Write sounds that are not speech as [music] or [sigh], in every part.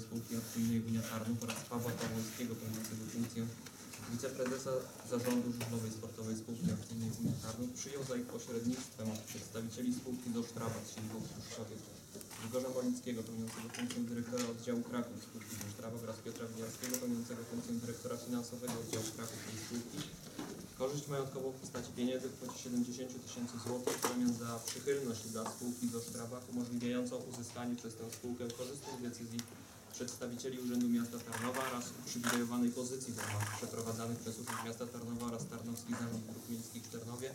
Sportowej Spółki Akcyjnej Unia Tarnów oraz Pawła Pawłowskiego pełniącego funkcję wiceprezesa Zarządu Żużlowej Sportowej Spółki Akcyjnej Unia Tarnów przyjął za ich pośrednictwem przedstawicieli spółki do Sztraba z siedzibą w Pruszkowie, Grzegorza Molickiego pełniącego funkcję dyrektora oddziału Kraków spółki do Sztraba oraz Piotra Winiarskiego pełniącego funkcję dyrektora finansowego oddziału Kraków tej spółki. Korzyść majątkową w postaci pieniędzy w kwocie 70 tysięcy złotych w zamian za przychylność dla spółki do Sztrabach umożliwiającą uzyskanie przez tę spółkę korzystnych decyzji przedstawicieli Urzędu Miasta Tarnowa oraz uprzywilejowanej pozycji w ramach przeprowadzanych przez Urząd Miasta Tarnowa oraz Tarnowski Zarząd Dróg Miejskich w Tarnowie.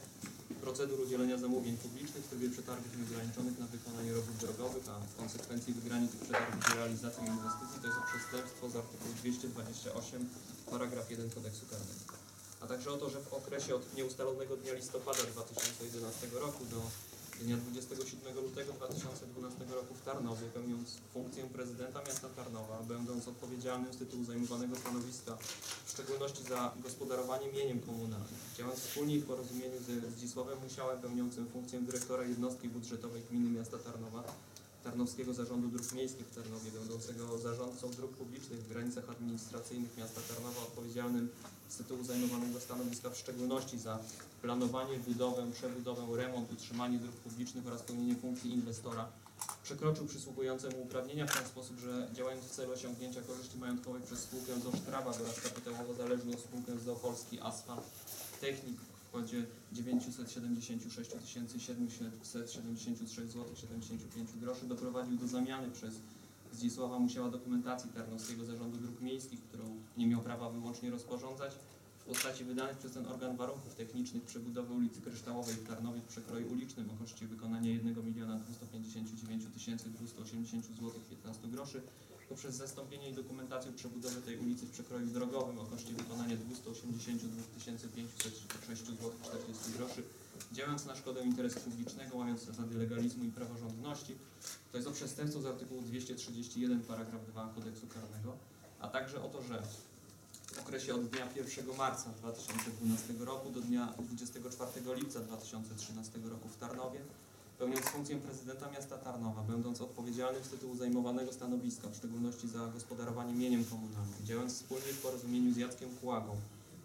Procedur udzielenia zamówień publicznych w trybie przetargów nieograniczonych na wykonanie robót drogowych, a w konsekwencji wygranie tych przetargów i realizację inwestycji to jest przestępstwo z artykułu 228 paragraf 1 kodeksu karnego. A także o to, że w okresie od nieustalonego dnia listopada 2011 roku do dnia 27 lutego 2012 roku w Tarnowie, pełniąc funkcję prezydenta miasta Tarnowa, będąc odpowiedzialnym z tytułu zajmowanego stanowiska, w szczególności za gospodarowanie mieniem komunalnym, działając wspólnie w porozumieniu ze Zdzisławem Musiałem, pełniącym funkcję dyrektora jednostki budżetowej gminy miasta Tarnowa, Tarnowskiego Zarządu Dróg Miejskich w Tarnowie, będącego zarządcą dróg publicznych w granicach administracyjnych miasta Tarnowa, odpowiedzialnym z tytułu zajmowanego stanowiska w szczególności za planowanie, budowę, przebudowę, remont, utrzymanie dróg publicznych oraz pełnienie funkcji inwestora, przekroczył przysługujące mu uprawnienia w ten sposób, że działając w celu osiągnięcia korzyści majątkowej przez spółkę z Osztrawa oraz kapitałowo zależną spółkę z Opolski Asfalt Technik kwocie 976 773 zł 75 groszy. Doprowadził do zamiany przez Zdzisława Musiała dokumentacji Tarnowskiego Zarządu Dróg Miejskich, którą nie miał prawa wyłącznie rozporządzać, w postaci wydanych przez ten organ warunków technicznych przebudowy ulicy Kryształowej w Tarnowie w przekroju ulicznym o koszcie wykonania 1 259 280 zł 15 groszy poprzez zastąpienie i dokumentację przebudowy tej ulicy w przekroju drogowym o koszcie wykonania 282 506 zł 40 groszy działając na szkodę interesu publicznego, łamiąc zasady legalizmu i praworządności. To jest o przestępstwo z artykułu 231 paragraf 2 kodeksu karnego, a także o to, że w okresie od dnia 1 marca 2012 roku do dnia 24 lipca 2013 roku w Tarnowie, pełniąc funkcję prezydenta miasta Tarnowa, będąc odpowiedzialnym z tytułu zajmowanego stanowiska, w szczególności za gospodarowanie mieniem komunalnym, działając wspólnie w porozumieniu z Jackiem Kłagą,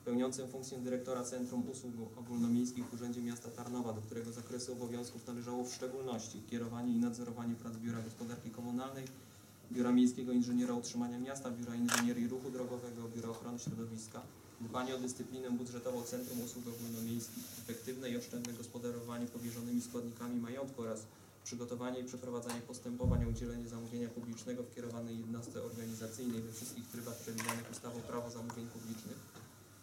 pełniącym funkcję dyrektora Centrum Usług Ogólnomiejskich w Urzędzie Miasta Tarnowa, do którego zakresu obowiązków należało w szczególności kierowanie i nadzorowanie prac Biura Gospodarki Komunalnej, Biura Miejskiego Inżyniera Utrzymania Miasta, Biura Inżynierii Ruchu Drogowego, Biura Ochrony Środowiska, dbanie o dyscyplinę budżetową Centrum Usług Ogólnomiejskich, efektywne i oszczędne gospodarowanie powierzonymi składnikami majątku oraz przygotowanie i przeprowadzanie postępowań o udzielenie zamówienia publicznego w kierowanej jednostce organizacyjnej we wszystkich trybach przewidzianych ustawą Prawo zamówień publicznych.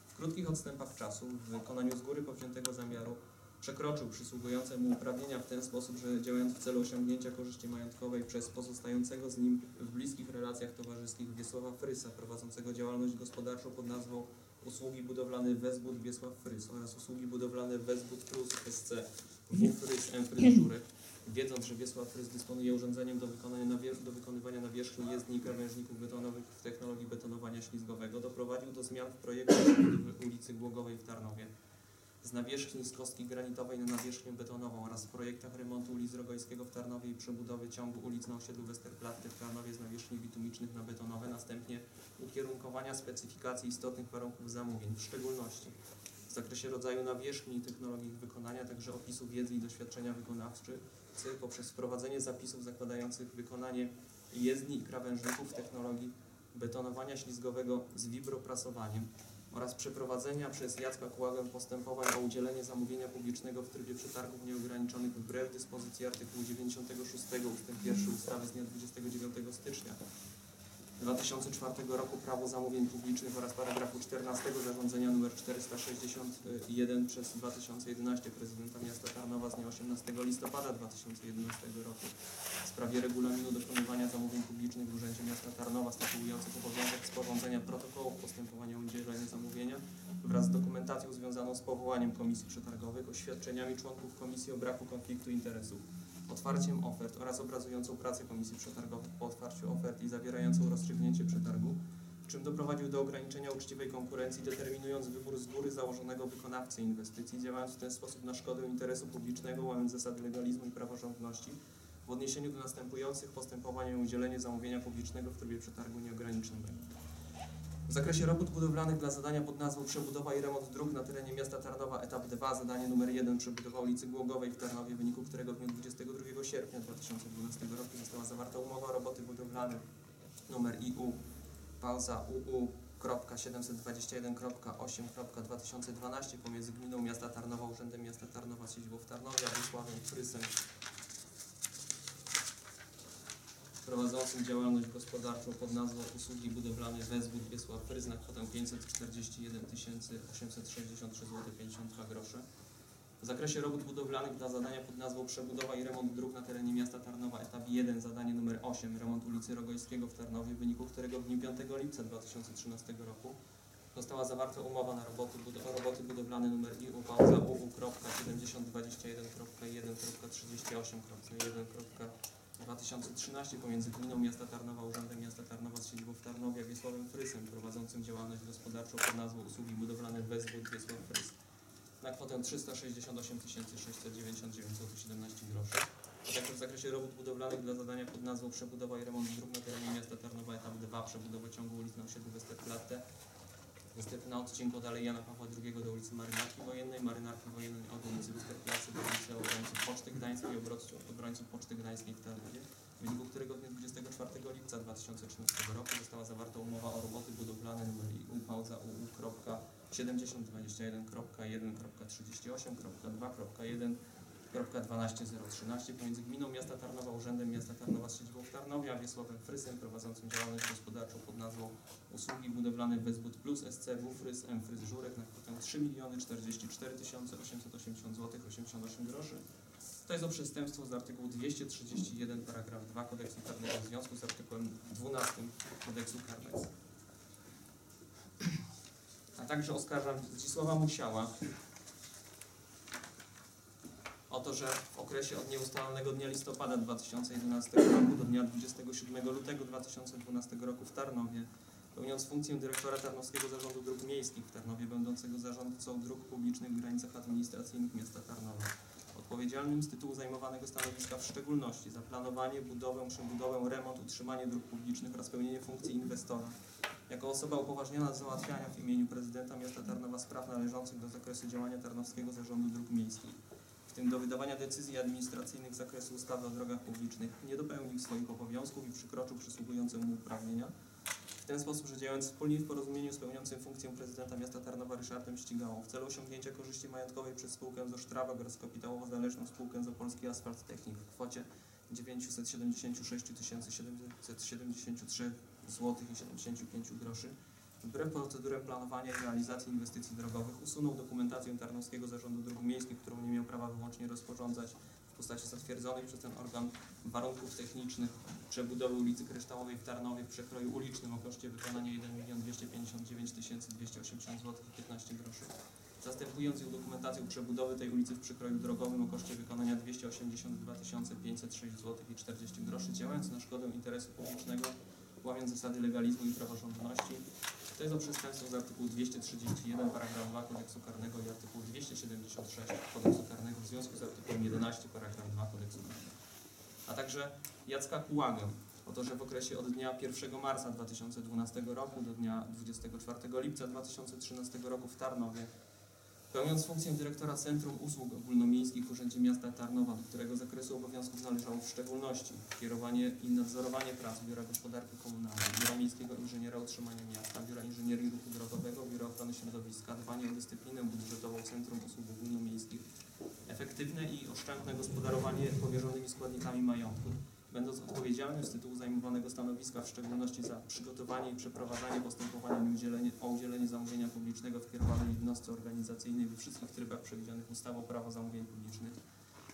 W krótkich odstępach czasu, w wykonaniu z góry powziętego zamiaru, przekroczył przysługujące mu uprawnienia w ten sposób, że działając w celu osiągnięcia korzyści majątkowej przez pozostającego z nim w bliskich relacjach towarzyskich Wiesława Frysa, prowadzącego działalność gospodarczą pod nazwą Usługi budowlane Wezbud Wiesław Frys oraz Usługi budowlane Wezbud Plus SC W Frys M Frys Żurek, wiedząc, że Wiesław Frys dysponuje urządzeniem do, wykonania do wykonywania nawierzchni jezdni i krawężników betonowych w technologii betonowania ślizgowego, doprowadził do zmian w projekcie ulicy Głogowej w Tarnowie. Z nawierzchni z kostki granitowej na nawierzchnię betonową oraz w projektach remontu ulic Rogojskiego w Tarnowie i przebudowy ciągu ulic na osiedlu Westerplatte w Tarnowie bitumicznych na betonowe, następnie ukierunkowania specyfikacji istotnych warunków zamówień, w szczególności w zakresie rodzaju nawierzchni i technologii ich wykonania, także opisu wiedzy i doświadczenia wykonawcy poprzez wprowadzenie zapisów zakładających wykonanie jezdni i krawężników technologii betonowania ślizgowego z wibroprasowaniem oraz przeprowadzenia przez Jacka Kłagę postępowań o udzielenie zamówienia publicznego w trybie przetargów nieograniczonych wbrew dyspozycji artykułu 96 ust. 1 ustawy z dnia 29 stycznia 2004 roku Prawo Zamówień Publicznych oraz paragrafu 14 zarządzenia nr 461 przez 2011 prezydenta miasta Tarnowa z dnia 18 listopada 2011 roku. W sprawie regulaminu dokonywania zamówień publicznych w Urzędzie Miasta Tarnowa statuujących obowiązek sporządzenia protokołu postępowania o udzielenie zamówienia wraz z dokumentacją związaną z powołaniem komisji przetargowych, oświadczeniami członków komisji o braku konfliktu interesów, otwarciem ofert oraz obrazującą pracę komisji przetargowych po otwarciu ofert i zawierającą rozstrzygnięcie przetargu, czym doprowadził do ograniczenia uczciwej konkurencji, determinując wybór z góry założonego wykonawcy inwestycji, działając w ten sposób na szkodę interesu publicznego, łamiąc zasady legalizmu i praworządności w odniesieniu do następujących postępowań o udzielenie zamówienia publicznego w trybie przetargu nieograniczonego. W zakresie robót budowlanych dla zadania pod nazwą Przebudowa i remont dróg na terenie miasta Tarnowa etap 2 zadanie numer 1 przebudowa ulicy Głogowej w Tarnowie w wyniku którego w dniu 22 sierpnia 2012 roku została zawarta umowa o roboty budowlane. Numer IU pauza UU.721.8.2012 pomiędzy Gminą Miasta Tarnowa, Urzędem Miasta Tarnowa siedzibą w Tarnowie, a Wiesławem Frysem prowadzącym działalność gospodarczą pod nazwą Usługi Budowlane Wezwód Wiesław Fryzna kwotę 541 866 zł 52. W zakresie robót budowlanych dla zadania pod nazwą Przebudowa i remont dróg na terenie miasta Tarnowa etap 1 zadanie numer 8 remont ulicy Rogojskiego w Tarnowie w wyniku którego w dniu 5 lipca 2013 roku została zawarta umowa na roboty, bud roboty budowlane numer IUV za UU.7021.1.38.1. 2013 pomiędzy Gminą Miasta Tarnowa, Urzędem Miasta Tarnowa z siedzibą w Tarnowie, Wiesławem Frysem, prowadzącym działalność gospodarczą pod nazwą Usługi Budowlane Westwood Wiesław Frys na kwotę 368 699 zł 17 groszy, a także w zakresie robót budowlanych dla zadania pod nazwą Przebudowa i remont dróg na terenie miasta Tarnowa etap 2 przebudowy ciągu ulic na osiedlu Westerplatte Niestety na odcinku od Alei Jana Pawła II do ulicy Marynarki Wojennej, Marynarki Wojennej od ulicy Westerplatte do ulicy Obrońców Poczty Gdańskiej i obrońców, Poczty Gdańskiej w Tarnowie, w wyniku którego w dniu 24 lipca 2013 roku została zawarta umowa o roboty budowlane nr IU pauza UU.7021.1.38.2.1.12013 pomiędzy Gminą Miasta Tarnowa, Urzędem Miasta Tarnowa z siedzibą w Tarnowie, a Wiesławem Frysem prowadzącym działalność gospodarczą pod nazwą Usługi budowlane Wezbud Plus SC Wufrys M Frys Żurek na kwotę 3 44 880 zł 88 groszy. To jest o przestępstwo z artykułu 231 paragraf 2 kodeksu karnego w związku z artykułem 12 kodeksu karnego. A także oskarżam Zdzisława Musiała to, że w okresie od nieustalonego dnia listopada 2011 roku do dnia 27 lutego 2012 roku w Tarnowie pełniąc funkcję dyrektora Tarnowskiego Zarządu Dróg Miejskich w Tarnowie, będącego zarządcą dróg publicznych w granicach administracyjnych miasta Tarnowa. Odpowiedzialnym z tytułu zajmowanego stanowiska w szczególności za planowanie, budowę, przebudowę, remont, utrzymanie dróg publicznych oraz pełnienie funkcji inwestora. Jako osoba upoważniona do załatwiania w imieniu prezydenta miasta Tarnowa spraw należących do zakresu działania Tarnowskiego Zarządu Dróg Miejskich, tym do wydawania decyzji administracyjnych z zakresu ustawy o drogach publicznych, nie dopełnił swoich obowiązków i przekroczył przysługujące mu uprawnienia, w ten sposób, że działając wspólnie w porozumieniu z pełniącym funkcję prezydenta miasta Tarnowa Ryszardem Ścigałą w celu osiągnięcia korzyści majątkowej przez spółkę z Osztrawek oraz kapitałowo zależną spółkę z Opolski Asfalt Technik w kwocie 976 773 zł i 75 groszy wbrew procedurę planowania i realizacji inwestycji drogowych usunął dokumentację Tarnowskiego Zarządu Dróg Miejskich, którą nie miał prawa wyłącznie rozporządzać w postaci zatwierdzonych przez ten organ warunków technicznych przebudowy ulicy Kryształowej w Tarnowie w przekroju ulicznym o koszcie wykonania 1 259 280 zł i 15 groszy. Zastępując ją dokumentacją przebudowy tej ulicy w przekroju drogowym o koszcie wykonania 282 506 zł i 40 groszy, działając na szkodę interesu publicznego, łamiąc zasady legalizmu i praworządności. To jest o przestępstwo z artykułu 231 paragraf 2 kodeksu karnego i artykułu 276 kodeksu karnego w związku z artykułem 11 paragraf 2 kodeksu karnego. A także Jacka Kułagę o to, że w okresie od dnia 1 marca 2012 roku do dnia 24 lipca 2013 roku w Tarnowie Pełniąc funkcję dyrektora Centrum Usług Ogólnomiejskich w Urzędzie Miasta Tarnowa, do którego zakresu obowiązków należało w szczególności kierowanie i nadzorowanie prac Biura Gospodarki Komunalnej, Biura Miejskiego Inżyniera Utrzymania Miasta, Biura Inżynierii Ruchu Drogowego, Biura Ochrony Środowiska, dbanie o dyscyplinę budżetową Centrum Usług Ogólnomiejskich, efektywne i oszczędne gospodarowanie powierzonymi składnikami majątku, będąc odpowiedzialnym z tytułu zajmowanego stanowiska, w szczególności za przygotowanie i przeprowadzanie postępowania o udzielenie, zamówienia publicznego w kierowanej jednostce organizacyjnej we wszystkich trybach przewidzianych ustawą Prawo zamówień publicznych,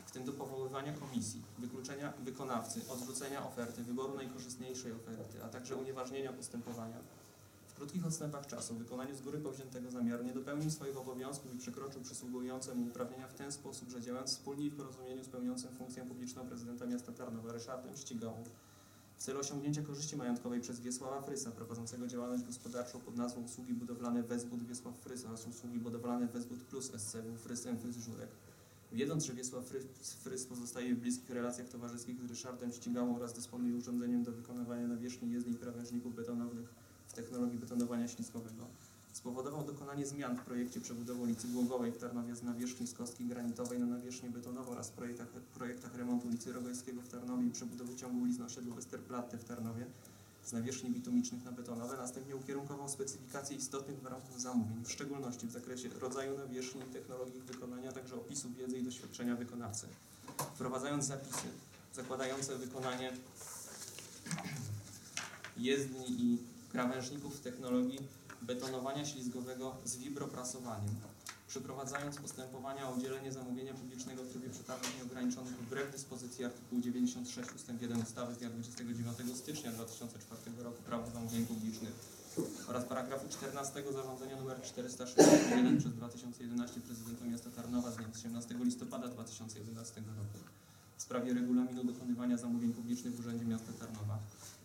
w tym do powoływania komisji, wykluczenia wykonawcy, odrzucenia oferty, wyboru najkorzystniejszej oferty, a także unieważnienia postępowania. Krótkich odstępach czasu, w wykonaniu z góry powziętego zamiaru, nie dopełnił swoich obowiązków i przekroczył przysługujące mu uprawnienia w ten sposób, że działając wspólnie i w porozumieniu z pełniącym funkcję publiczną prezydenta miasta Tarnowa Ryszardem Ścigałą w celu osiągnięcia korzyści majątkowej przez Wiesława Frysa prowadzącego działalność gospodarczą pod nazwą Usługi Budowlane Wezbud Wiesław Frys oraz Usługi Budowlane Wezbud Plus SCW Frys M. Frys Żurek Wiedząc, że Wiesław Frys- pozostaje w bliskich relacjach towarzyskich z Ryszardem Ścigałą oraz dysponuje urządzeniem do wykonywania nawierzchni jezdni i krawężników betonowych technologii betonowania śliskowego, spowodował dokonanie zmian w projekcie przebudowy ulicy Głogowej w Tarnowie z nawierzchni z kostki granitowej na nawierzchnię betonową oraz projektach, projektach remontu ulicy Rogojskiego w Tarnowie i przebudowy ciągu ulic na osiedlu Westerplatte w Tarnowie z nawierzchni bitumicznych na betonowe, następnie ukierunkował specyfikacje istotnych warunków zamówień, w szczególności w zakresie rodzaju nawierzchni i technologii ich wykonania, także opisu wiedzy i doświadczenia wykonawcy, wprowadzając zapisy zakładające wykonanie jezdni i krawężników w technologii betonowania ślizgowego z wibroprasowaniem, przeprowadzając postępowania o udzielenie zamówienia publicznego w trybie przetargów nieograniczonych wbrew dyspozycji artykułu 96 ust. 1 ustawy z dnia 29 stycznia 2004 roku Prawo zamówień publicznych oraz paragrafu 14 zarządzenia nr 461 przez 2011 prezydenta miasta Tarnowa z dnia 18 listopada 2011 roku sprawie regulaminu dokonywania zamówień publicznych w Urzędzie Miasta Tarnowa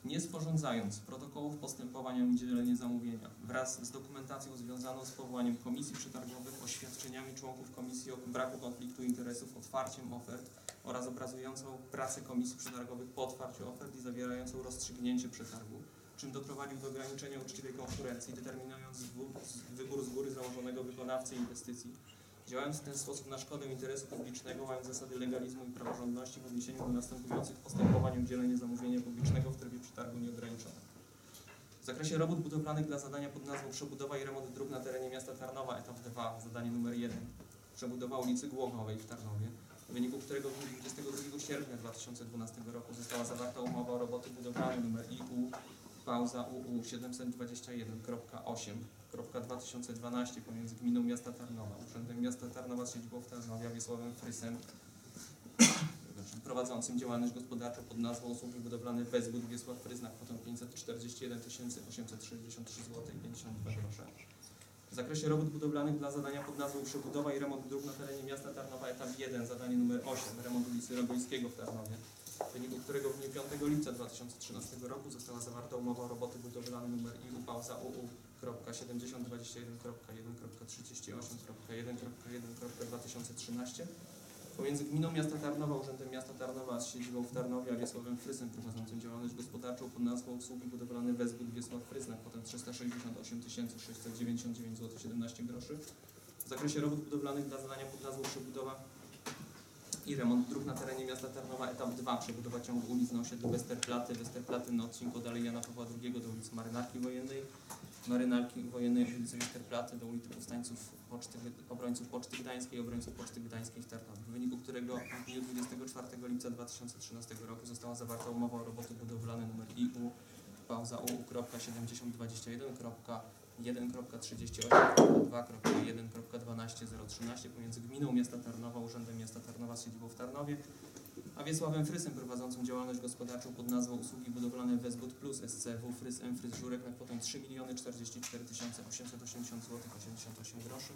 nie sporządzając protokołów postępowania o udzielenie zamówienia wraz z dokumentacją związaną z powołaniem komisji przetargowych, oświadczeniami członków komisji o braku konfliktu interesów, otwarciem ofert oraz obrazującą pracę komisji przetargowych po otwarciu ofert i zawierającą rozstrzygnięcie przetargu, czym doprowadził do ograniczenia uczciwej konkurencji, determinując wybór z góry założonego wykonawcy inwestycji, działając w ten sposób na szkodę interesu publicznego, mając zasady legalizmu i praworządności w odniesieniu do następujących postępowań udzielenie zamówienia publicznego w trybie przetargu nieograniczonym. W zakresie robót budowlanych dla zadania pod nazwą Przebudowa i remont dróg na terenie miasta Tarnowa, etap 2, zadanie numer 1. Przebudowa ulicy Głogowej w Tarnowie, w wyniku którego w dniu 22 sierpnia 2012 roku została zawarta umowa o roboty budowlane numer IU pauza UU 721.8.2012 pomiędzy Gminą Miasta Tarnowa, Urzędem Miasta Tarnowa z siedzibą w Tarnowie, Wiesławem Frysem prowadzącym działalność gospodarczą pod nazwą Usługi Budowlane Wezwód Wiesław Frys na kwotę 541 863 zł 52 grosze. W zakresie robót budowlanych dla zadania pod nazwą Przebudowa i remont dróg na terenie miasta Tarnowa etap 1, zadanie numer 8, remont ulicy Rogojskiego w Tarnowie, w wyniku którego w dniu 5 lipca 2013 roku została zawarta umowa o roboty budowlane nr IU pauza UU.7021.1.38.1.1.2013 pomiędzy Gminą Miasta Tarnowa, Urzędem Miasta Tarnowa z siedzibą w Tarnowie, a Wiesławem Frysem prowadzącym działalność gospodarczą pod nazwą Usługi Budowlane Wezwód Wiesław Frys na kwotę 368 699 zł 17 groszy. W zakresie robót budowlanych dla zadania pod nazwą Przebudowa i remont dróg na terenie miasta Tarnowa, etap 2, przebudowa ciągu ulic na osiedlu Westerplatte, Westerplatte na odcinku dalej Jana Pawła II do ulicy Marynarki Wojennej, Marynarki Wojennej ulicy Westerplatte do ulicy Powstańców Poczty, Obrońców Poczty Gdańskiej, Obrońców Poczty Gdańskiej w Tarnowie, w wyniku którego w dniu 24 lipca 2013 roku została zawarta umowa o roboty budowlane nr IU pauza UU.7021.1.38.2.1.12013 pomiędzy Gminą Miasta Tarnowa, Urzędem Miasta Tarnowa z siedzibą w Tarnowie, a Wiesławem Frysem prowadzącym działalność gospodarczą pod nazwą Usługi Budowlane Wezwód Plus SCW Frys M Frys Żurek na kwotę 3 044 880 zł 88 groszy.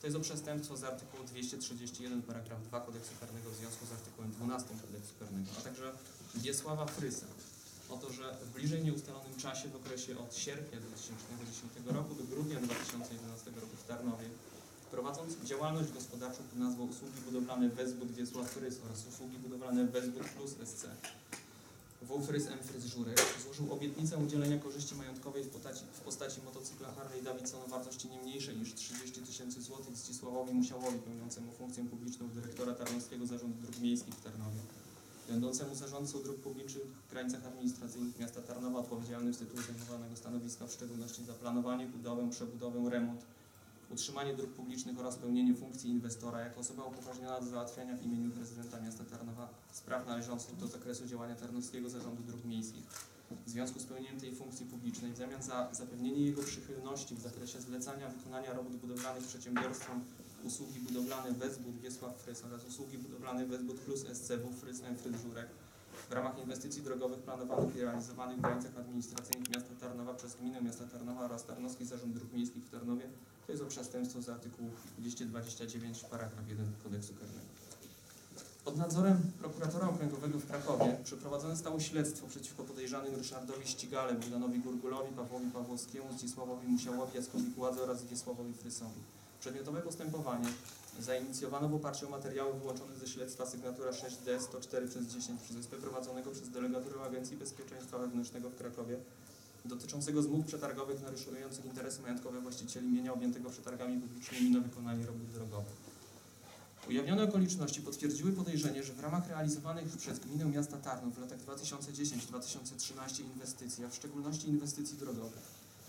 To jest o przestępstwo z artykułu 231 paragraf 2 kodeksu karnego w związku z artykułem 12 kodeksu karnego, a także Wiesława Frysa o to, że w bliżej nieustalonym czasie w okresie od sierpnia 2010 roku do grudnia 2011 roku w Tarnowie prowadząc działalność gospodarczą pod nazwą Usługi Budowlane Wezwód Wiesław Frys oraz Usługi Budowlane Wezwód Plus SC W. Frys M. Frys Żurek złożył obietnicę udzielenia korzyści majątkowej w postaci, w postaci motocykla Harley Davidson o wartości nie mniejszej niż 30 tysięcy złotych Zdzisławowi Musiałowi pełniącemu funkcję publiczną dyrektora Tarnowskiego Zarządu Dróg Miejskich w Tarnowie będącemu zarządcą dróg publicznych w granicach administracyjnych miasta Tarnowa odpowiedzialnym z tytułu zajmowanego stanowiska w szczególności za planowanie, budowę, przebudowę, remont, utrzymanie dróg publicznych oraz pełnienie funkcji inwestora jako osoba upoważniona do załatwiania w imieniu prezydenta miasta Tarnowa spraw należących do zakresu działania Tarnowskiego Zarządu Dróg Miejskich. W związku z pełnieniem tej funkcji publicznej w zamian za zapewnienie jego przychylności w zakresie zlecania wykonania robót budowlanych przedsiębiorstwom usługi budowlane Wezbud Wiesław Frys oraz usługi budowlane Wezbud Plus SCW Frys M. Frys Żurek w ramach inwestycji drogowych planowanych i realizowanych w granicach administracyjnych miasta Tarnowa przez gminę miasta Tarnowa oraz Tarnowski Zarząd Dróg Miejskich w Tarnowie to jest o przestępstwo z artykułu 229 paragraf 1 kodeksu karnego. Pod nadzorem prokuratora okręgowego w Krakowie przeprowadzone zostało śledztwo przeciwko podejrzanym Ryszardowi Ścigale, Bogdanowi Gurgulowi, Pawłowi Pawłowskiemu, Zdzisławowi Musiałowi, Jackowi Kładze oraz Wiesławowi Frysowi. Przedmiotowe postępowanie Zainicjowano w oparciu o materiały wyłączone ze śledztwa sygnatura 6D 104 przez 10 przez SP prowadzonego przez delegaturę Agencji Bezpieczeństwa Wewnętrznego w Krakowie dotyczącego zmów przetargowych naruszających interesy majątkowe właścicieli mienia objętego przetargami publicznymi na wykonanie robót drogowych. Ujawnione okoliczności potwierdziły podejrzenie, że w ramach realizowanych przez Gminę Miasta Tarnów w latach 2010-2013 inwestycji, a w szczególności inwestycji drogowych,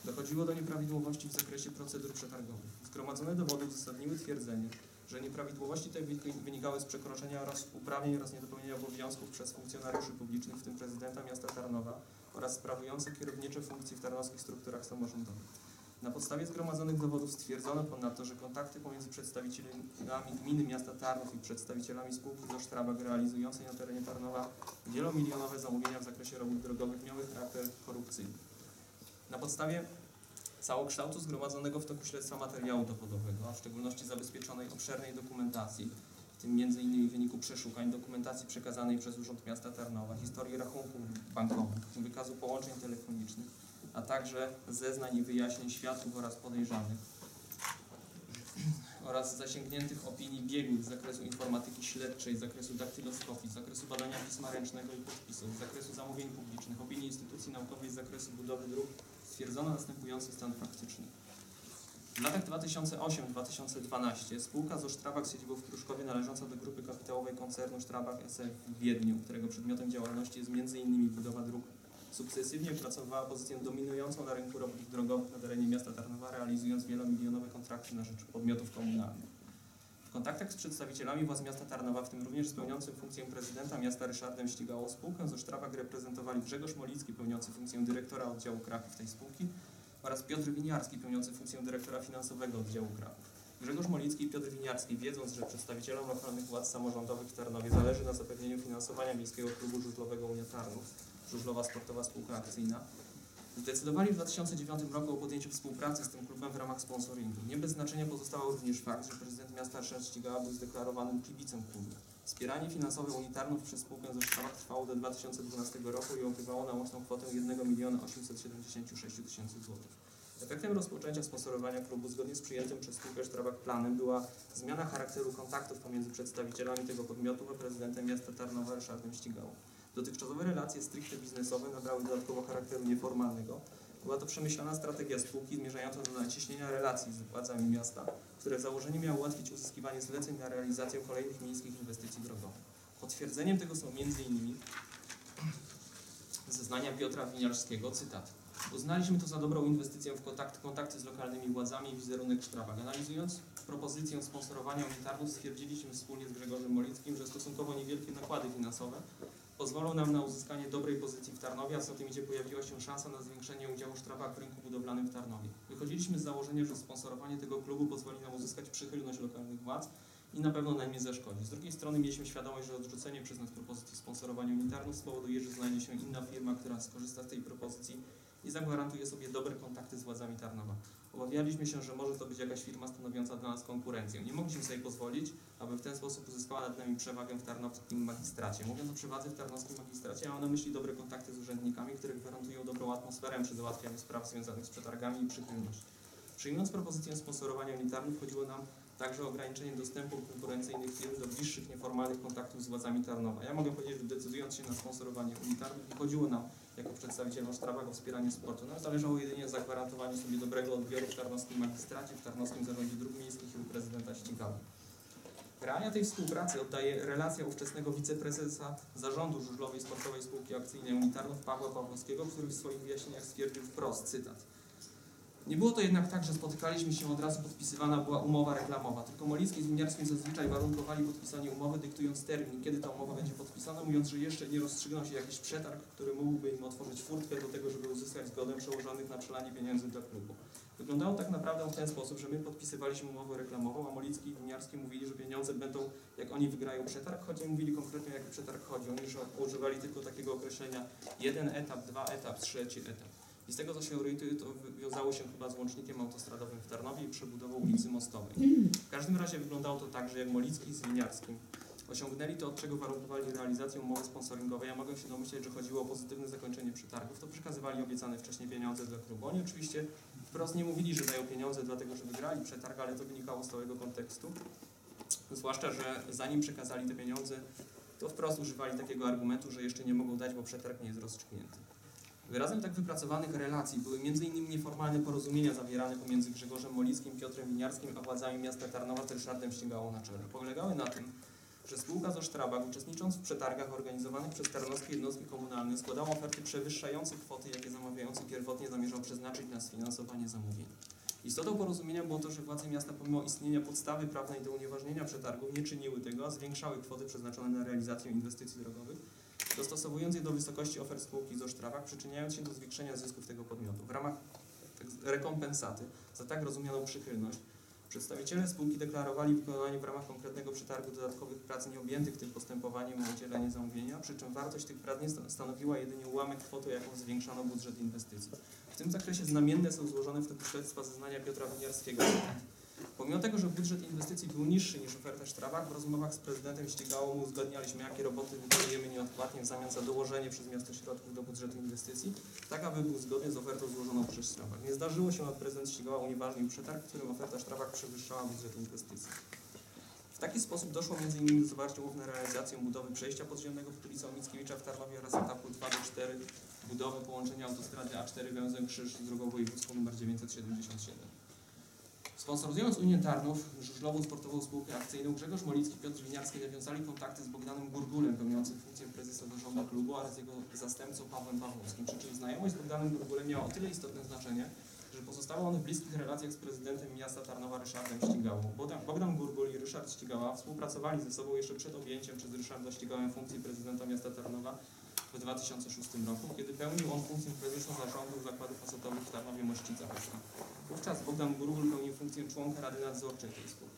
dochodziło do nieprawidłowości w zakresie procedur przetargowych. Zgromadzone dowody uzasadniły twierdzenie, że nieprawidłowości te wynik- wynikały z przekroczenia oraz uprawnień oraz niedopełnienia obowiązków przez funkcjonariuszy publicznych, w tym prezydenta miasta Tarnowa oraz sprawujących kierownicze funkcje w tarnowskich strukturach samorządowych. Na podstawie zgromadzonych dowodów stwierdzono ponadto, że kontakty pomiędzy przedstawicielami gminy miasta Tarnów i przedstawicielami spółki do realizującej na terenie Tarnowa wielomilionowe zamówienia w zakresie robót drogowych miały charakter korupcyjny. Na podstawie całokształtu zgromadzonego w toku śledztwa materiału dowodowego, a w szczególności zabezpieczonej obszernej dokumentacji, tym m.in. w wyniku przeszukań dokumentacji przekazanej przez Urząd Miasta Tarnowa, historii rachunków bankowych, wykazu połączeń telefonicznych, a także zeznań i wyjaśnień świadków oraz podejrzanych [clears throat] oraz zasięgniętych opinii biegłych z zakresu informatyki śledczej, z zakresu daktyloskopii, z zakresu badania pisma ręcznego i podpisów, z zakresu zamówień publicznych, opinii instytucji naukowej z zakresu budowy dróg, stwierdzono następujący stan faktyczny. W latach 2008-2012 spółka z Osztrabak z siedzibą w Pruszkowie należąca do grupy kapitałowej koncernu Strabag SF w Wiedniu, którego przedmiotem działalności jest m.in. budowa dróg, sukcesywnie pracowała pozycję dominującą na rynku robót drogowych na terenie miasta Tarnowa, realizując wielomilionowe kontrakty na rzecz podmiotów komunalnych. W kontaktach z przedstawicielami władz miasta Tarnowa, w tym również z pełniącym funkcję prezydenta miasta Ryszardem Ścigało spółkę, z Osztrabak reprezentowali Grzegorz Molicki, pełniący funkcję dyrektora oddziału Kraków tej spółki oraz Piotr Winiarski, pełniący funkcję dyrektora finansowego oddziału Kraków. Grzegorz Molicki i Piotr Winiarski, wiedząc, że przedstawicielom lokalnych władz samorządowych w Tarnowie zależy na zapewnieniu finansowania Miejskiego Klubu Żużlowego Unia Tarnów, Żużlowa Sportowa Spółka Akcyjna, zdecydowali w 2009 roku o podjęciu współpracy z tym klubem w ramach sponsoringu. Nie bez znaczenia pozostał również fakt, że prezydent miasta Ścigała był zdeklarowanym kibicem klubu. Wspieranie finansowe unitarnów przez spółkę ze trwało do 2012 roku i opiewało na łączną kwotę 1 miliona 876 tysięcy złotych. Efektem rozpoczęcia sponsorowania klubu zgodnie z przyjętym przez spółkę Sztrabak planem była zmiana charakteru kontaktów pomiędzy przedstawicielami tego podmiotu a prezydentem miasta Tarnowa Ryszardem Ścigałą. Dotychczasowe relacje stricte biznesowe nabrały dodatkowo charakteru nieformalnego. Była to przemyślana strategia spółki zmierzająca do zacieśnienia relacji z władzami miasta, które w założeniu miało ułatwić uzyskiwanie zleceń na realizację kolejnych miejskich inwestycji drogowych. Potwierdzeniem tego są m.in. zeznania Piotra Winiarskiego, cytat. Uznaliśmy to za dobrą inwestycję w kontakt, kontakty z lokalnymi władzami i wizerunek Sztrabak. Analizując propozycję sponsorowania unitarnów stwierdziliśmy wspólnie z Grzegorzem Molickim, że stosunkowo niewielkie nakłady finansowe pozwolą nam na uzyskanie dobrej pozycji w Tarnowie, a co tym idzie pojawiła się szansa na zwiększenie udziału Sztrabak w rynku budowlanym w Tarnowie. Wychodziliśmy z założenia, że sponsorowanie tego klubu pozwoli nam uzyskać przychylność lokalnych władz i na pewno nam nie zaszkodzi. Z drugiej strony mieliśmy świadomość, że odrzucenie przez nas propozycji sponsorowania unitarnów spowoduje, że znajdzie się inna firma, która skorzysta z tej propozycji i zagwarantuje sobie dobre kontakty z władzami Tarnowa. Obawialiśmy się, że może to być jakaś firma stanowiąca dla nas konkurencję. Nie mogliśmy sobie pozwolić, aby w ten sposób uzyskała nad nami przewagę w tarnowskim magistracie. Mówiąc o przewadze w tarnowskim magistracie, mam na myśli dobre kontakty z urzędnikami, które gwarantują dobrą atmosferę przy załatwianiu spraw związanych z przetargami i przychylność. Przyjmując propozycję sponsorowania unitarnych, chodziło nam także o ograniczenie dostępu konkurencyjnych firm do bliższych, nieformalnych kontaktów z władzami Tarnowa. Ja mogę powiedzieć, że decydując się na sponsorowanie unitarnych, chodziło nam jako przedstawicielom Sztrabak o wspieranie sportu. Nam zależało jedynie zagwarantowaniu sobie dobrego odbioru w tarnowskim magistracie, w tarnowskim zarządzie dróg miejskich i u prezydenta Ścigała. Realia tej współpracy oddaje relacja ówczesnego wiceprezesa zarządu żużlowej sportowej spółki akcyjnej Unitarnów Pawła Pawłowskiego, który w swoich wyjaśnieniach stwierdził wprost, cytat. Nie było to jednak tak, że spotykaliśmy się od razu podpisywana była umowa reklamowa, tylko Molicki z Winiarskim zazwyczaj warunkowali podpisanie umowy, dyktując termin, kiedy ta umowa będzie podpisana, mówiąc, że jeszcze nie rozstrzygnął się jakiś przetarg, który mógłby im otworzyć furtkę do tego, żeby uzyskać zgodę przełożonych na przelanie pieniędzy dla klubu. Wyglądało tak naprawdę w ten sposób, że my podpisywaliśmy umowę reklamową, a Molicki i Winiarski mówili, że pieniądze będą, jak oni wygrają przetarg, choć nie mówili konkretnie, jaki przetarg chodzi. Oni już używali tylko takiego określenia jeden etap, dwa etap, trzeci etap. I z tego, co się orientuję, to wiązało się chyba z łącznikiem autostradowym w Tarnowie i przebudową ulicy Mostowej. W każdym razie wyglądało to tak, że jak Molicki z Winiarskim osiągnęli to, od czego warunkowali realizację umowy sponsoringowej, ja mogę się domyśleć, że chodziło o pozytywne zakończenie przetargów, to przekazywali obiecane wcześniej pieniądze dla klubu. Oni oczywiście wprost nie mówili, że dają pieniądze dlatego, że wygrali przetarg, ale to wynikało z całego kontekstu. Zwłaszcza, że zanim przekazali te pieniądze, to wprost używali takiego argumentu, że jeszcze nie mogą dać, bo przetarg nie jest rozstrzygnięty. Wyrazem tak wypracowanych relacji były m.in. nieformalne porozumienia zawierane pomiędzy Grzegorzem Molickim, Piotrem Winiarskim a władzami miasta Tarnowa z Ryszardem Ścigałą na czele. Polegały na tym, że spółka z Osztrabak, uczestnicząc w przetargach organizowanych przez tarnowskie jednostki komunalne, składała oferty przewyższające kwoty, jakie zamawiający pierwotnie zamierzał przeznaczyć na sfinansowanie zamówień. Istotą porozumienia było to, że władze miasta pomimo istnienia podstawy prawnej do unieważnienia przetargów nie czyniły tego, a zwiększały kwoty przeznaczone na realizację inwestycji drogowych, dostosowując je do wysokości ofert spółki z Osztrawak, przyczyniając się do zwiększenia zysków tego podmiotu. W ramach tak rekompensaty za tak rozumianą przychylność przedstawiciele spółki deklarowali wykonanie w ramach konkretnego przetargu dodatkowych prac nieobjętych tym postępowaniem o udzielenie zamówienia, przy czym wartość tych prac nie sta- stanowiła jedynie ułamek kwoty, jaką zwiększano budżet inwestycji. W tym zakresie znamienne są złożone w toku śledztwa zeznania Piotra Winiarskiego. Pomimo tego, że budżet inwestycji był niższy niż oferta Sztrabak, w rozmowach z prezydentem Ścigało mu uzgadnialiśmy, jakie roboty wykonujemy nieodpłatnie w zamian za dołożenie przez miasto środków do budżetu inwestycji, tak aby był zgodny z ofertą złożoną przez Sztrabak. Nie zdarzyło się, aby prezydent Ścigała unieważnił przetarg, w którym oferta Sztrabak przewyższała budżet inwestycji. W taki sposób doszło m.in. do zawarcia umów na realizację budowy przejścia podziemnego w ulicy Mickiewicza w Tarnowie oraz etapu 2 do 4 budowy połączenia autostrady A4 węzłem Krzyż z drogą wojewódzką nr 977. Sponsorując Unię Tarnów, żużlową sportową spółkę akcyjną, Grzegorz Molicki i Piotr Winiarski nawiązali kontakty z Bogdanem Gurgulem, pełniącym funkcję prezesa zarządu klubu oraz jego zastępcą Pawłem Pawłowskim. Przy czym znajomość z Bogdanem Gurgulem miała o tyle istotne znaczenie, że pozostawał on w bliskich relacjach z prezydentem miasta Tarnowa Ryszardem Ścigałą. Bogdan, Bogdan Gurgul i Ryszard Ścigała współpracowali ze sobą jeszcze przed objęciem przez Ryszarda Ścigałę funkcji prezydenta miasta Tarnowa w 2006 roku, kiedy pełnił on funkcję prezesa zarządu zakładów azotowych w Tarnowie Mościca. Wówczas Bogdan Gurgul pełnił funkcję członka Rady Nadzorczej tej spółki.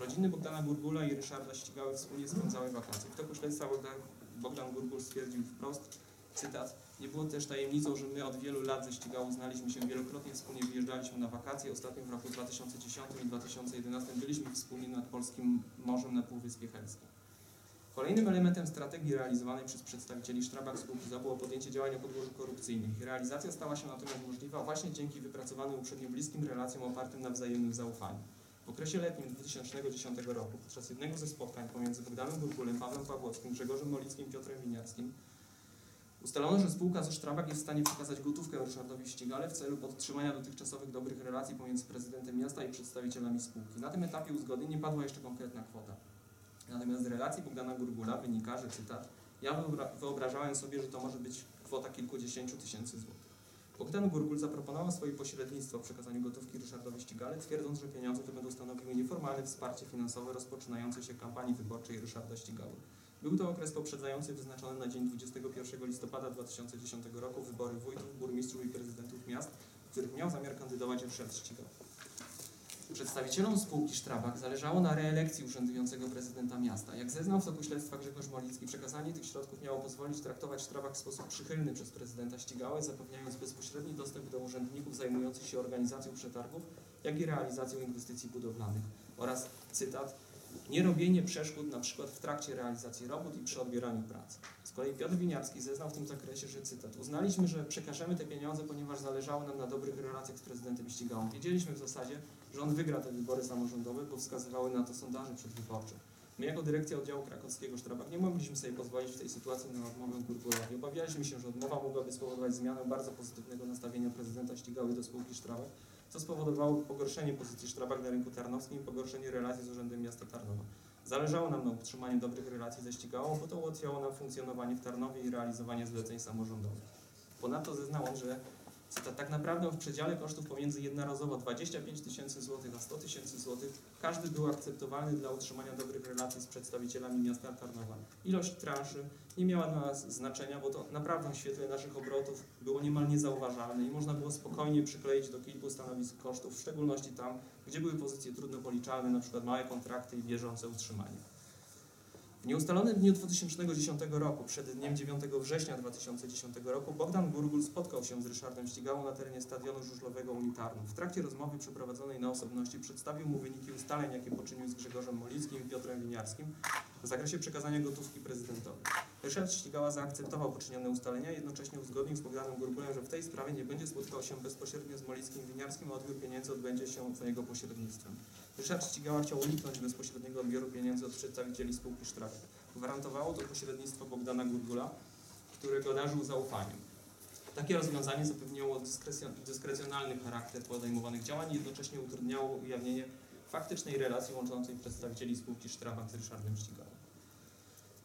Rodziny Bogdana Gurgula i Ryszarda Ścigały wspólnie spędzały wakacje. W toku śledztwa Bogdan, Bogdan Gurgul stwierdził wprost, cytat, nie było też tajemnicą, że my od wielu lat ze Ścigałą znaliśmy się wielokrotnie, wspólnie wyjeżdżaliśmy na wakacje. Ostatnio w roku 2010 i 2011 byliśmy wspólnie nad Polskim Morzem na Półwyspie Helskim. Kolejnym elementem strategii realizowanej przez przedstawicieli Sztrabak spółki ZO było podjęcie działań o podłożu korupcyjnych. Ich realizacja stała się natomiast możliwa właśnie dzięki wypracowanym uprzednio bliskim relacjom opartym na wzajemnym zaufaniu. W okresie letnim 2010 roku, podczas jednego ze spotkań pomiędzy Bogdanem Gurgulem, Pawłem Pawłowskim, Grzegorzem Molickim i Piotrem Winiarskim, ustalono, że spółka ze Sztrabak jest w stanie przekazać gotówkę Ryszardowi Ścigale w celu podtrzymania dotychczasowych dobrych relacji pomiędzy prezydentem miasta i przedstawicielami spółki. Na tym etapie uzgodnień nie padła jeszcze konkretna kwota. Natomiast z relacji Bogdana Gurgula wynika, że cytat, ja wyobra- wyobrażałem sobie, że to może być kwota kilkudziesięciu tysięcy złotych. Bogdan Gurgul zaproponował swoje pośrednictwo w przekazaniu gotówki Ryszardowi Ścigale, twierdząc, że pieniądze te będą stanowiły nieformalne wsparcie finansowe rozpoczynającej się kampanii wyborczej Ryszarda Ścigały. Był to okres poprzedzający wyznaczony na dzień 21 listopada 2010 roku wybory wójtów, burmistrzów i prezydentów miast, w których miał zamiar kandydować Ryszard Ścigał. Przedstawicielom spółki Sztrabak zależało na reelekcji urzędującego prezydenta miasta. Jak zeznał w toku śledztwa Grzegorz Molicki, przekazanie tych środków miało pozwolić traktować Sztrabak w sposób przychylny przez prezydenta Ścigałę, zapewniając bezpośredni dostęp do urzędników zajmujących się organizacją przetargów, jak i realizacją inwestycji budowlanych oraz, cytat, nie robienie przeszkód na przykład w trakcie realizacji robót i przy odbieraniu pracy. Z kolei Piotr Winiarski zeznał w tym zakresie, że cytat, uznaliśmy, że przekażemy te pieniądze, ponieważ zależało nam na dobrych relacjach z prezydentem Ścigałą. Wiedzieliśmy w zasadzie, on wygra te wybory samorządowe, bo wskazywały na to sondaże przedwyborcze. My jako dyrekcja oddziału krakowskiego Sztrabak nie mogliśmy sobie pozwolić w tej sytuacji na odmowę Gurgulowi. Obawialiśmy się, że odmowa mogłaby spowodować zmianę bardzo pozytywnego nastawienia prezydenta Ścigały do spółki Sztrabak, co spowodowało pogorszenie pozycji Sztrabak na rynku tarnowskim i pogorszenie relacji z Urzędem Miasta Tarnowa. Zależało nam na utrzymaniu dobrych relacji ze Ścigałą, bo to ułatwiało nam funkcjonowanie w Tarnowie i realizowanie zleceń samorządowych. Ponadto zeznał on, że tak naprawdę w przedziale kosztów pomiędzy jednorazowo 25 tysięcy złotych a 100 tysięcy złotych każdy był akceptowalny dla utrzymania dobrych relacji z przedstawicielami miasta Tarnowa. Ilość transzy nie miała dla nas znaczenia, bo to naprawdę w świetle naszych obrotów było niemal niezauważalne i można było spokojnie przykleić do kilku stanowisk kosztów, w szczególności tam, gdzie były pozycje trudno policzalne, przykład małe kontrakty i bieżące utrzymanie. W nieustalonym dniu 2010 roku, przed dniem 9 września 2010 roku, Bogdan Gurgul spotkał się z Ryszardem Ścigałą na terenie stadionu żużlowego Unitarnów. W trakcie rozmowy przeprowadzonej na osobności przedstawił mu wyniki ustaleń, jakie poczynił z Grzegorzem Molickim i Piotrem Winiarskim w zakresie przekazania gotówki prezydentowi. Ryszard Ścigała zaakceptował poczynione ustalenia, jednocześnie uzgodnił z Bogdanem Gurgulem, że w tej sprawie nie będzie spotykał się bezpośrednio z Molickim Winiarskim, a odbiór pieniędzy odbędzie się za jego pośrednictwem. Ryszard Ścigała chciał uniknąć bezpośredniego odbioru pieniędzy od przedstawicieli spółki Sztrak. Gwarantowało to pośrednictwo Bogdana Gurgula, którego darzył zaufaniem. Takie rozwiązanie zapewniało dyskrecjon- dyskrecjonalny charakter podejmowanych działań i jednocześnie utrudniało ujawnienie faktycznej relacji łączącej przedstawicieli spółki Strabag z Ryszardem Ścigalą.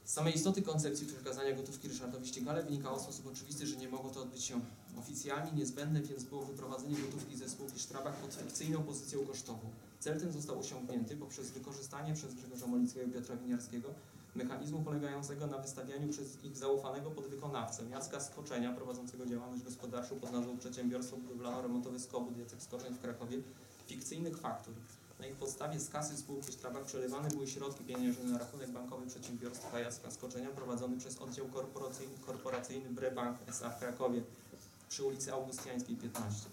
Z samej istoty koncepcji przekazania gotówki Ryszardowi Ścigale wynikało w sposób oczywisty, że nie mogło to odbyć się oficjalnie, niezbędne więc było wyprowadzenie gotówki ze spółki Strabag pod fikcyjną pozycją kosztową. Cel ten został osiągnięty poprzez wykorzystanie przez Grzegorza Molickiego i Piotra Winiarskiego mechanizmu polegającego na wystawianiu przez ich zaufanego podwykonawcę Jacka Skoczenia prowadzącego działalność gospodarczą pod nazwą Przedsiębiorstwo Budowlano-Remontowe Skobud Jacek Skoczeń w Krakowie fikcyjnych faktur. Na ich podstawie z kasy spółki Strabag przelewane były środki pieniężne na rachunek bankowy przedsiębiorstwa Jacka Skoczenia prowadzony przez oddział korporacyjny, korporacyjny Brebank S.A. w Krakowie przy ulicy Augustiańskiej 15.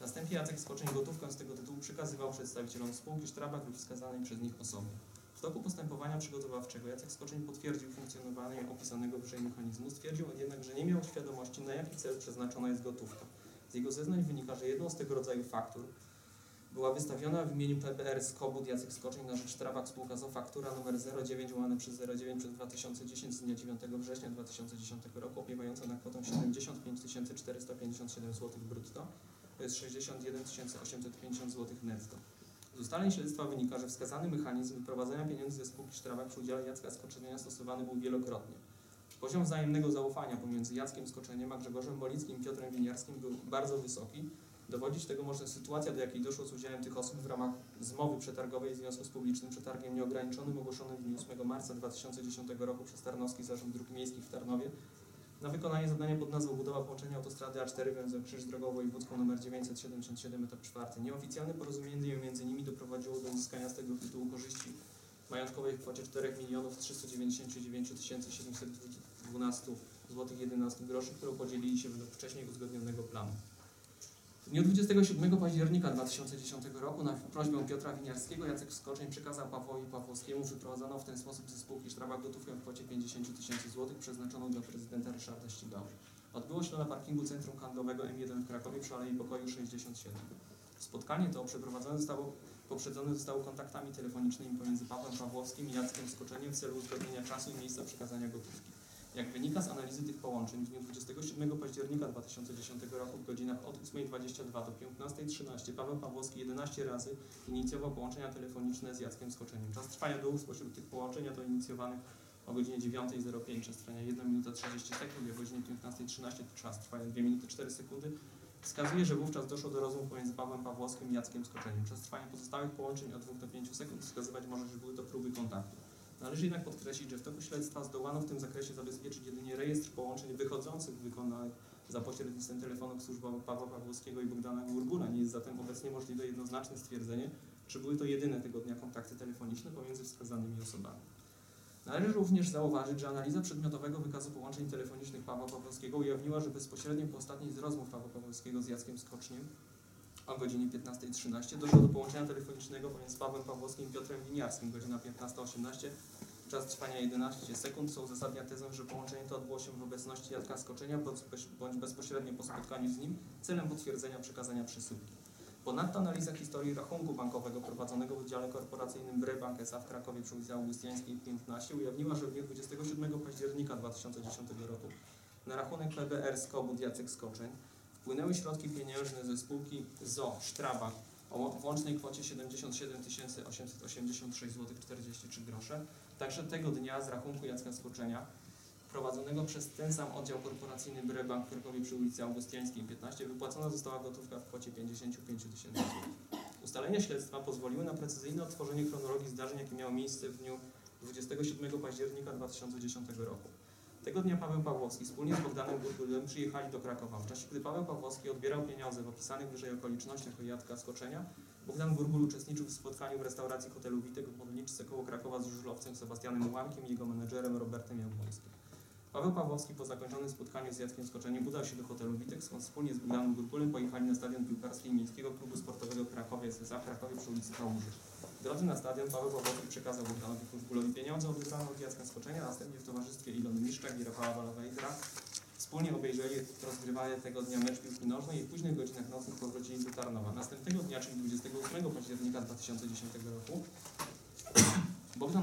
Następnie Jacek Skoczeń gotówkę z tego tytułu przekazywał przedstawicielom spółki Strabag lub wskazanej przez nich osobie. W toku postępowania przygotowawczego Jacek Skoczeń potwierdził funkcjonowanie opisanego wyżej mechanizmu, stwierdził jednak, że nie miał świadomości, na jaki cel przeznaczona jest gotówka. Z jego zeznań wynika, że jedną z tego rodzaju faktur była wystawiona w imieniu PBR Skobud Jacek Skoczeń na rzecz Trabak spółka ZO faktura nr 09 łamane przez 09 przez 2010 z dnia 9 września 2010 roku opiewająca na kwotę 75 457 zł brutto, to jest 61 850 zł netto. Z ustaleń śledztwa wynika, że wskazany mechanizm wyprowadzenia pieniędzy ze spółki Strabak przy udziale Jacka Skoczenia stosowany był wielokrotnie. Poziom wzajemnego zaufania pomiędzy Jackiem Skoczeniem a Grzegorzem Bolickim i Piotrem Winiarskim był bardzo wysoki. Dowodzić tego może sytuacja, do jakiej doszło z udziałem tych osób w ramach zmowy przetargowej w związku z publicznym przetargiem nieograniczonym ogłoszonym w dniu 8 marca 2010 roku przez Tarnowski Zarząd Dróg Miejskich w Tarnowie na wykonanie zadania pod nazwą budowa połączenia autostrady A4 wiąże Krzyż Drogą Wojewódzką nr 977 etap 4. Nieoficjalne porozumienie między nimi doprowadziło do uzyskania z tego tytułu korzyści majątkowej w kwocie 4 milionów 399 712 zł 11 groszy, którą podzielili się według wcześniej uzgodnionego planu. W dniu 27 października 2010 roku na prośbę Piotra Winiarskiego Jacek Skoczeń przekazał Pawłowi Pawłowskiemu wyprowadzoną w ten sposób ze spółki Sztrabak gotówkę w kwocie 50 tysięcy złotych przeznaczoną dla prezydenta Ryszarda Ścigały. Odbyło się to na parkingu Centrum Handlowego M1 w Krakowie przy Alei Pokoju 67. Spotkanie to przeprowadzone zostało, poprzedzone zostało kontaktami telefonicznymi pomiędzy Pawłem Pawłowskim i Jackiem Skoczeniem w celu uzgodnienia czasu i miejsca przekazania gotówki. Jak wynika z analizy tych połączeń, w dniu 27 października 2010 roku w godzinach od 8.22 do 15.13 Paweł Pawłowski 11 razy inicjował połączenia telefoniczne z Jackiem Skoczeniem. Czas trwania dług spośród tych połączeń to inicjowanych o godzinie 9.05 czas trwania 1 minuta 30 sekund, i o godzinie 15.13 czas trwania 2 minuty 4 sekundy. Wskazuje, że wówczas doszło do rozmów pomiędzy Pawłem Pawłowskim i Jackiem Skoczeniem. Czas trwania pozostałych połączeń od 2 do 5 sekund wskazywać może, że były to próby kontaktu. Należy jednak podkreślić, że w toku śledztwa zdołano w tym zakresie zabezpieczyć jedynie rejestr połączeń wychodzących wykonanych za pośrednictwem telefonów służbowych Pawła Pawłowskiego i Bogdana Gurgula. Nie jest zatem obecnie możliwe jednoznaczne stwierdzenie, czy były to jedyne tego dnia kontakty telefoniczne pomiędzy wskazanymi osobami. Należy również zauważyć, że analiza przedmiotowego wykazu połączeń telefonicznych Pawła Pawłowskiego ujawniła, że bezpośrednio po ostatniej z rozmów Pawła Pawłowskiego z Jackiem Skoczniem o godzinie 15.13 doszło do połączenia telefonicznego pomiędzy Pawłem Pawłowskim i Piotrem Winiarskim, godzina 15.18, czas trwania 11 sekund, co uzasadnia tezę, że połączenie to odbyło się w obecności Jacka Skoczenia bądź bez- bądź bezpośrednio po spotkaniu z nim celem potwierdzenia przekazania przesyłki. Ponadto analiza historii rachunku bankowego prowadzonego w oddziale korporacyjnym Brebank S.A. w Krakowie przy ulicy Augustiańskiej 15 ujawniła, że w dniu 27 października 2010 roku na rachunek PBR Skobud Jacek Skoczeń wpłynęły środki pieniężne ze spółki ZO Sztrabak o łącznej kwocie 77 886 zł 43 grosze. Także tego dnia z rachunku Jacka Skoczenia prowadzonego przez ten sam oddział korporacyjny Brebank Krakowie przy ulicy Augustiańskiej 15 wypłacona została gotówka w kwocie 55 tysięcy zł. Ustalenia śledztwa pozwoliły na precyzyjne odtworzenie chronologii zdarzeń, jakie miało miejsce w dniu 27 października 2010 roku. Tego dnia Paweł Pawłowski wspólnie z Bogdanem Gurgulem przyjechali do Krakowa. W czasie, gdy Paweł Pawłowski odbierał pieniądze w opisanych wyżej okolicznościach od Jacka Skoczenia, Bogdan Gurgul uczestniczył w spotkaniu w restauracji hotelu Witek w Modlniczce koło Krakowa z żużlowcem Sebastianem Ułamkiem i jego menedżerem Robertem Jabłońskim. Paweł Pawłowski po zakończonym spotkaniu z Jackiem Skoczeniem udał się do hotelu Witek, skąd wspólnie z Bogdanem Gurgulem pojechali na stadion piłkarski Miejskiego Klubu Sportowego Krakowie SSA w Krakowie przy ulicy Kałuży. Drodze na stadion Paweł Pawłowski przekazał Bogdanowi Kurzbulowi pieniądze wybraną od Jacka Skoczenia, następnie w towarzystwie Ilony Miszczak i Rafała Walawejdra wspólnie obejrzeli rozgrywanie tego dnia mecz piłki nożnej i w późnych godzinach nocnych powrócili do Tarnowa. Następnego dnia, czyli 28 października 2010 roku, [clears throat] Bogdan